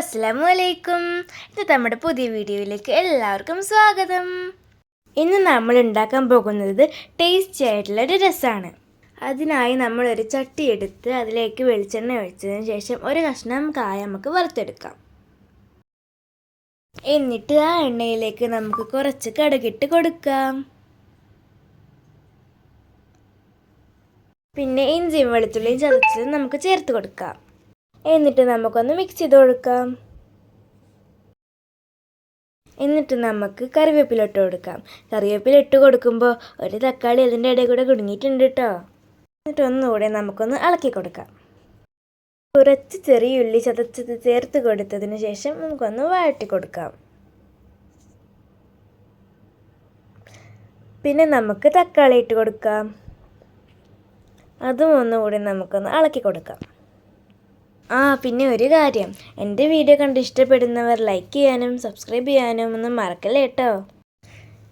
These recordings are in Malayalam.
അസ്സലാമു അലൈക്കും ഇത് നമ്മുടെ പുതിയ വീഡിയോയിലേക്ക് എല്ലാവർക്കും സ്വാഗതം. ഇന്ന് നമ്മൾ ഉണ്ടാക്കാൻ പോകുന്നത് ടേസ്റ്റി ആയിട്ടുള്ള ഒരു രസമാണ് അതിനായി ഒരു ചട്ടി എടുത്ത് അതിലേക്ക് വെളിച്ചെണ്ണ ഒഴിച്ചതിന് ശേഷം ഒരു കഷ്ണം കായ നമുക്ക് വറുത്തെടുക്കാം. എന്നിട്ട് ആ എണ്ണയിലേക്ക് നമുക്ക് കുറച്ച് കടുകിട്ട് കൊടുക്കാം. പിന്നെ ഇഞ്ചിയും വെളുത്തുള്ളിയും ചതച്ചത് നമുക്ക് ചേർത്ത് കൊടുക്കാം. എന്നിട്ട് നമുക്കൊന്ന് മിക്സ് ചെയ്ത് കൊടുക്കാം. എന്നിട്ട് നമുക്ക് കറിവേപ്പില ഇട്ട് കൊടുക്കാം. കറിവേപ്പില ഇട്ട് കൊടുക്കുമ്പോൾ ഒരു തക്കാളി അതിന്റെ ഇടയിൽ കൂടെ കുടുങ്ങിയിട്ടുണ്ട് കേട്ടോ എന്നിട്ട് ഒന്നുകൂടെ നമുക്കൊന്ന് ഇളക്കി കൊടുക്കാം. കുറച്ച് ചെറിയ ഉള്ളി ചതച്ചത് ചേർത്ത് കൊടുത്തതിന് ശേഷം നമുക്കൊന്ന് വഴറ്റി കൊടുക്കാം. പിന്നെ നമുക്ക് തക്കാളി ഇട്ട് കൊടുക്കാം. അതും ഒന്നുകൂടി നമുക്കൊന്ന് ഇളക്കി കൊടുക്കാം. ആ പിന്നെ ഒരു കാര്യം. എന്റെ വീഡിയോ കണ്ട് ഇഷ്ടപ്പെടുന്നവർ ലൈക്ക് ചെയ്യാനും സബ്സ്ക്രൈബ് ചെയ്യാനും ഒന്നും മറക്കല്ലേ കേട്ടോ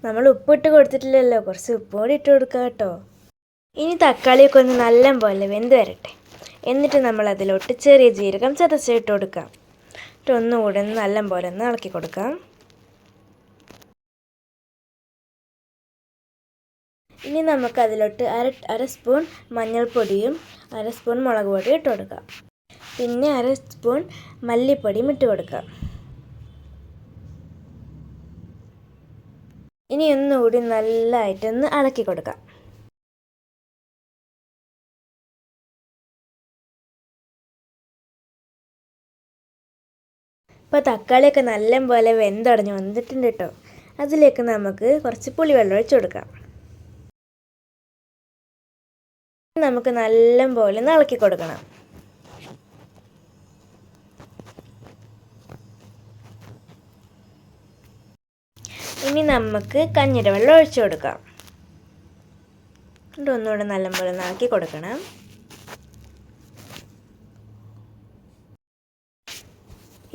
നമ്മൾ ഉപ്പിട്ട് കൊടുത്തിട്ടില്ലല്ലോ. കുറച്ച് ഉപ്പ് കൂടി ഇട്ട് കൊടുക്കാം കേട്ടോ ഇനി തക്കാളിയൊക്കെ ഒന്ന് നല്ല പോലെ വെന്ത് വരട്ടെ. എന്നിട്ട് നമ്മൾ അതിലോട്ട് ചെറിയ ജീരകം ചതച്ചിട്ട് കൊടുക്കാം. എന്നിട്ട് ഒന്നുകൂടെ ഒന്ന് നല്ല പോലെ ഒന്ന് ഇളക്കി കൊടുക്കാം. ഇനി നമുക്ക് അതിലോട്ട് അര അര സ്പൂൺ മഞ്ഞൾപ്പൊടിയും അര സ്പൂൺ മുളക് പൊടിയും ഇട്ട് കൊടുക്കാം. പിന്നെ അര സ്പൂൺ മല്ലിപ്പൊടിയും ഇട്ട് കൊടുക്കുക. ഇനി ഒന്നുകൂടി നല്ലതായിട്ടൊന്ന് ഇളക്കി കൊടുക്കാം ഇപ്പോൾ തക്കാളിയൊക്കെ നല്ല പോലെ വെന്തടഞ്ഞ് വന്നിട്ടുണ്ട് കേട്ടോ അതിലേക്ക് നമുക്ക് കുറച്ച് പുളിവെള്ളം ഒഴിച്ചു കൊടുക്കാം. നമുക്ക് നല്ല പോലെ ഇളക്കി കൊടുക്കണം. ഇനി നമുക്ക് കഞ്ഞിയുടെ വെള്ളം ഒഴിച്ചു കൊടുക്കാം. എന്നിട്ട് ഒന്നുകൂടെ നല്ലപോലെ നാക്കി കൊടുക്കണം.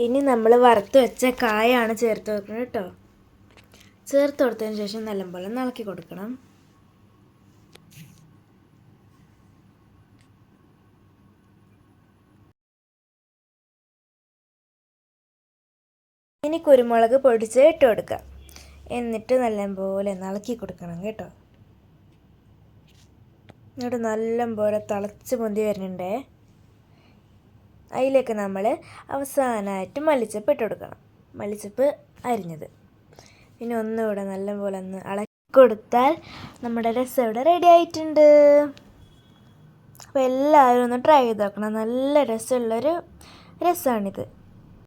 ഇനി നമ്മൾ വറുത്ത് വെച്ച കായാണ് ചേർത്ത് വെക്കുന്നത് കേട്ടോ. ചേർത്ത് കൊടുത്തതിന് ശേഷം നല്ലപോലെ നളക്കി കൊടുക്കണം. ഇനി കുരുമുളക് പൊടിച്ച് ഇട്ട് കൊടുക്കാം. എന്നിട്ട് നല്ലപോലെ ഇളക്കി കൊടുക്കണം കേട്ടോ. എന്നിട്ട് നല്ലപോലെ തിളച്ച് പൊന്തി വരുന്നുണ്ടേ. അതിലേക്ക് നമ്മൾ അവസാനമായിട്ട് മല്ലിച്ചപ്പ് ഇട്ട് കൊടുക്കണം. മല്ലിച്ചപ്പ് അരിഞ്ഞത്. പിന്നെ ഒന്നുകൂടെ നല്ലപോലെ ഒന്ന് ഇളക്കി കൊടുത്താൽ നമ്മുടെ രസം ഇവിടെ റെഡി ആയിട്ടുണ്ട്. അപ്പോൾ എല്ലാവരും ഒന്ന് ട്രൈ ചെയ്ത് നോക്കണം. നല്ല രസമുള്ളൊരു രസമാണിത്